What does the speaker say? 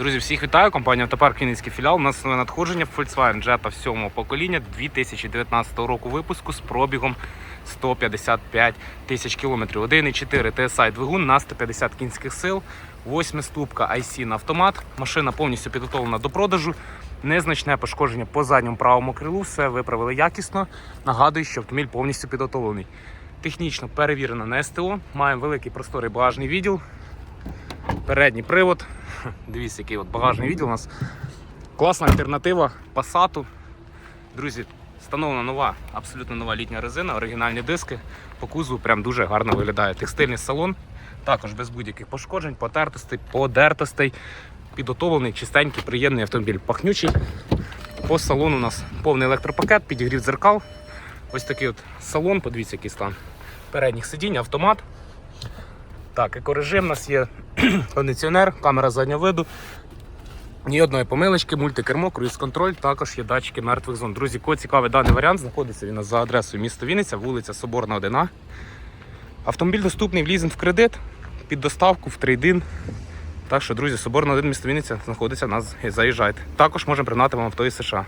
Друзі, всіх вітаю. Компанія Автопарк Вінницький філіал. У нас нове надходження Volkswagen Jetta 7 покоління 2019 року випуску з пробігом 155 тисяч кілометрів. 1,4 TSI двигун на 150 кінських сил, 8 ступка IC на автомат. Машина повністю підготовлена до продажу. Незначне пошкодження по задньому правому крилу. Все виправили якісно. Нагадую, що автомобіль повністю підготовлений. Технічно перевірено на СТО. Маємо великий просторий багажний відділ. Передній привод. Дивіться, який от багажний відділ у нас. Класна альтернатива Passat. Друзі, встановлена нова, абсолютно нова літня резина, оригінальні диски. По кузову прям дуже гарно виглядає. Текстильний салон, також без будь-яких пошкоджень, потертостей, подертостей. Підготовлений, чистенький, приємний автомобіль, пахнючий. По салону у нас повний електропакет, підігрів дзеркал. Ось такий от салон, подивіться, який стан. Передніх сидінь, автомат. Так, екорежим у нас є кондиціонер, камера заднього виду. Ні одної помилочки, мультикермо, круїз-контроль, також є датчики мертвих зон. Друзі, кого цікавий даний варіант, знаходиться він за адресою міста Вінниця, вулиця Соборна 1А. Автомобіль доступний в лізинг в кредит, під доставку в трейдин. Так що, друзі, Соборна 1 місто Вінниця знаходиться, нас заїжджайте. Також можемо пригнати вам авто із США.